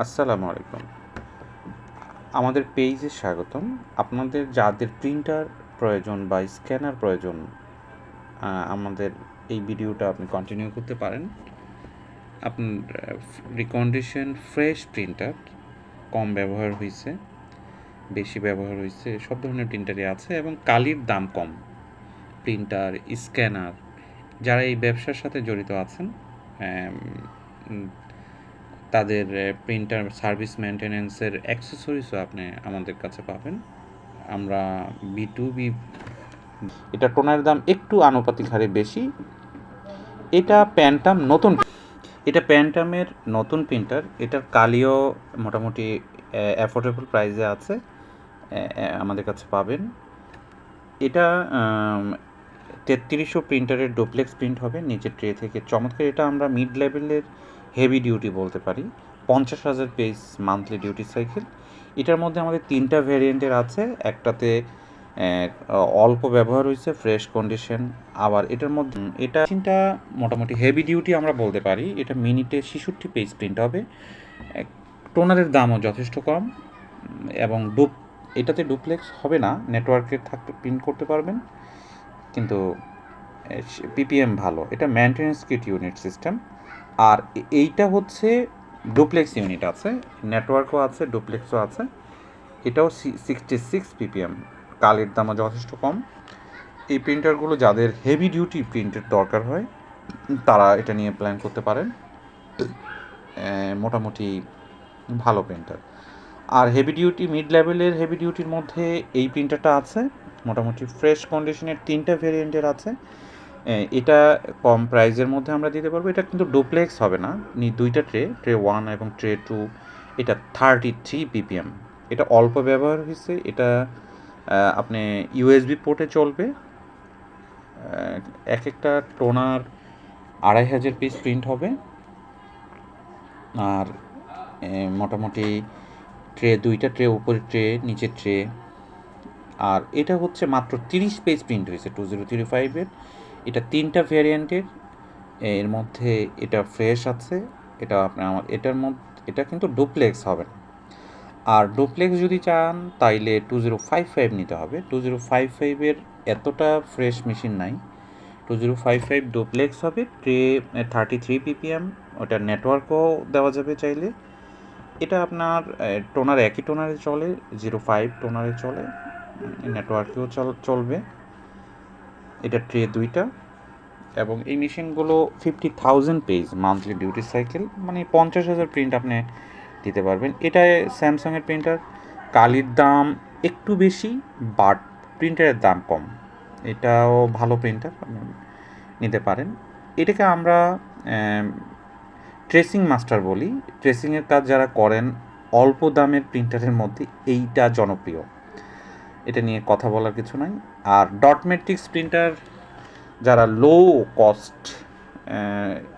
আসসালামু আলাইকুম। আমাদের পেজে স্বাগতম। আপনাদের যাদের প্রিন্টার প্রয়োজন বা স্ক্যানার প্রয়োজন আমাদের এই ভিডিওটা আপনি কন্টিনিউ করতে পারেন। আপনার রিকন্ডিশন ফ্রেশ প্রিন্টার কম ব্যবহার হয়েছে, বেশি ব্যবহার হয়েছে, সব ধরনের প্রিন্টারই আছে এবং কালির দাম কম। প্রিন্টার স্ক্যানার যারা এই ব্যবসার সাথে জড়িত আছেন তাদের প্রিন্টার সার্ভিস মেনটেনেন্সের অ্যাক্সেসরিজও আপনি আমাদের কাছে পাবেন। আমরা বি টু বি এটা টোনার দাম একটু আনুপাতিক হারে বেশি। এটা প্যান্টাম নতুন এটা প্যান্টামের নতুন প্রিন্টার এটার কালিও মোটামুটি অ্যাফোর্ডেবল প্রাইসে আছে আমাদের কাছে পাবেন। এটা তেত্রিশশো প্রিন্টারের ডুপ্লেক্স প্রিন্ট হবে। নিচের ট্রে থেকে চমৎকার। এটা আমরা মিড লেভেলের হেভি ডিউটি বলতে পারি। পঞ্চাশ হাজার পেজ মান্থলি ডিউটি সাইকেল এটার মধ্যে আমাদের তিনটা ভ্যারিয়েন্টের আছে। একটাতে অল্প ব্যবহার হয়েছে ফ্রেশ কন্ডিশন আবার এটার মধ্যে এটা তিনটা মোটামুটি হেভি ডিউটি আমরা বলতে পারি। এটা মিনিটে ছেষট্টি পেজ প্রিন্ট হবে। টোনারের দামও যথেষ্ট কম। এবং ডুপ এটাতে ডুপ্লেক্স হবে না। নেটওয়ার্কে থাকতে প্রিন্ট করতে পারবেন। কিন্তু পিপিএম ভালো। এটা মেনটেন্যান্স কিট ইউনিট সিস্টেম আর এইটা হচ্ছে ডুপ্লেক্স ইউনিট আছে, নেটওয়ার্কও আছে, ডুপ্লেক্সও আছে। এটাও সিক্সটি সিক্স পিপিএম কালের দামও যথেষ্ট কম। এই প্রিন্টারগুলো যাদের হেভি ডিউটি প্রিন্টের দরকার হয়, তারা এটা নিয়ে প্ল্যান করতে পারেন। মোটামুটি ভালো প্রিন্টার আর হেভি ডিউটি মিড লেভেলের হেভি ডিউটির মধ্যে এই প্রিন্টারটা আছে। মোটামুটি ফ্রেশ কন্ডিশনের তিনটা ভেরিয়েন্টের আছে। এটা কম প্রাইজের মধ্যে আমরা দিতে পারব। এটা কিন্তু ডুপ্লেক্স হবে না। দুইটা ট্রে ট্রে ওয়ান এবং ট্রে টু এটা থার্টি থ্রি পিপিএম এটা অল্প ব্যবহার হয়েছে এটা আপনি ইউএসবি পোর্টে চলবে। এক একটা টোনার আড়াই হাজার পিস প্রিন্ট হবে। আর মোটামুটি ট্রে দুইটা ট্রে উপরে ট্রে নিচের ট্রে আর এটা হচ্ছে মাত্র তিরিশ পেজ প্রিন্ট হয়েছে টু জিরো থ্রি ফাইভের এটা তিনটা ভ্যারিয়েন্টের এর মধ্যে এটা ফ্রেশ আছে, এটা আপনার আমার, এটার মধ্যে, এটা কিন্তু ডুপ্লেক্স হবে না। আর ডুপ্লেক্স যদি চান, তাইলে টু জিরো ফাইভ ফাইভ নিতে হবে। টু জিরো ফাইভ ফাইভের এতটা ফ্রেশ মেশিন নাই। Two zero five five duplex হবে ট্রে থার্টি থ্রি পিপিএম ওটা নেটওয়ার্কও দেওয়া যাবে চাইলে। এটা আপনার টোনার একই টোনারে চলে জিরো ফাইভ টোনারে চলে। নেটওয়ার্কেও চল, চলবে। এটা ট্রে দুইটা এবং এই মেশিনগুলো fifty thousand page monthly duty cycle মানে পঞ্চাশ হাজার প্রিন্ট আপনি দিতে পারবেন। এটা স্যামসাংয়ের প্রিন্টার কালির দাম একটু বেশি বাট প্রিন্টারের দাম কম। এটাও ভালো প্রিন্টার আপনি নিতে পারেন। এটাকে আমরা ট্রেসিং মাস্টার বলি। ট্রেসিংয়ের কাজ যারা করেন, অল্প দামের প্রিন্টারের মধ্যে এইটা জনপ্রিয়। এটা নিয়ে কথা বলার কিছু নাই। আর ডট মেট্রিক্স প্রিন্টার যারা লো কস্ট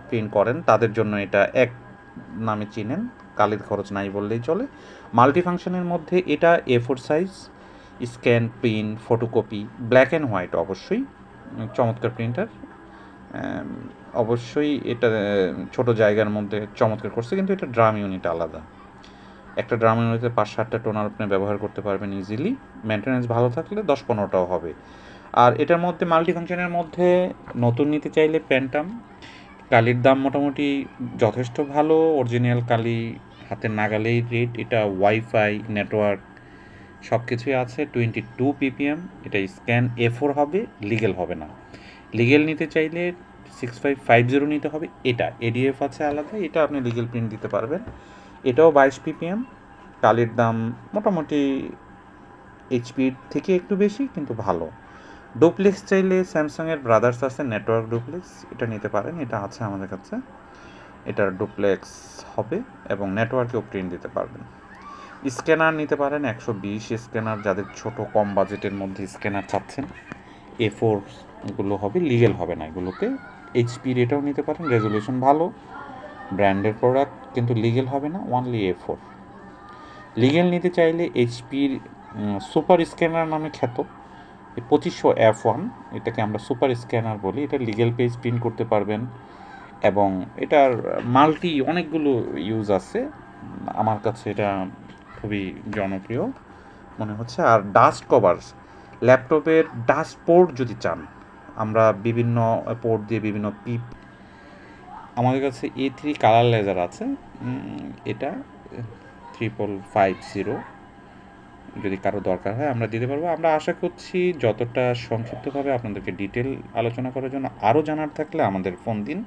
প্রিন্ট করেন, তাদের জন্য এটা এক নামে চিনেন। কালির খরচ নাই বললেই চলে। মাল্টি ফাংশনের মধ্যে এটা A four size scan print photocopy black and white অবশ্যই, চমৎকার প্রিন্টার অবশ্যই এটা ছোট জায়গার মধ্যে চমৎকার করছে, কিন্তু এটা ড্রাম ইউনিট আলাদা। একটা ড্রাম ইউনিটে পাঁচ সাতটা টোনার আপনি ব্যবহার করতে পারবেন ইজিলি মেনটেন্যান্স ভালো থাকলে দশ পনেরোটাও হবে। আর এটার মধ্যে মাল্টি ফাংশনের মধ্যে নতুন নিতে চাইলে প্যান্টাম কালির দাম মোটামুটি যথেষ্ট ভালো। অরিজিনাল কালি হাতের নাগালেই রেট এটা ওয়াইফাই নেটওয়ার্ক সব কিছুই আছে। টোয়েন্টি টু পিপিএম এটা স্ক্যান এ ফোর হবে লিগেল হবে না। লিগেল নিতে চাইলে সিক্স ফাইভ ফাইভ জিরো নিতে হবে। এটা এডিএফ আছে আলাদা। এটা আপনি লিগেল প্রিন্ট দিতে পারবেন। এটাও বাইশ পিপিএম। কালির দাম মোটামুটি এইচপির থেকে একটু বেশি, কিন্তু ভালো। ডুপ্লেক্স চাইলে স্যামসাংয়ের ব্রাদার্স আছে, নেটওয়ার্ক ডুপ্লেক্স, এটা নিতে পারেন, এটা আছে আমাদের কাছে। এটার ডুপ্লেক্স হবে এবং নেটওয়ার্কেও প্রিন্ট দিতে পারবেন। স্ক্যানার নিতে পারেন, একশো বিশ স্ক্যানার, যাদের ছোট কম বাজেটের মধ্যে স্ক্যানার চাচ্ছেন। এ ফোরগুলো হবে, লিগেল হবে না এগুলোতে। এইচপির এটাও নিতে পারেন, রেজলিউশন ভালো। ব্র্যান্ডের প্রোডাক্ট কিন্তু লিগেল হবে না ওনলি এ ফোর লিগেল নিতে চাইলে এইচপির সুপার স্ক্যানার নামে খ্যাত পঁচিশশো এফ ওয়ান এটাকে আমরা সুপার স্ক্যানার বলি, এটা লিগেল পেজ প্রিন্ট করতে পারবেন। এবং এটার মাল্টি অনেকগুলো ইউজ আছে, আমার কাছে এটা খুবই জনপ্রিয়, মনে হচ্ছে। আর ডাস্ট কভারস ল্যাপটপের ডাস্ট পোর্ট যদি চান, আমরা বিভিন্ন পোর্ট দিয়ে বিভিন্ন পিপ আমাদের কাছে এ থ্রি কালার লেজার আছে। এটা ট্রিপল ফাইভ জিরো যদি কারও দরকার হয় আমরা দিতে পারব। আমরা আশা করছি যতটা সংক্ষিপ্তভাবে আপনাদেরকে ডিটেল আলোচনা করার জন্য আরও জানার থাকলে আমাদের ফোন দিন।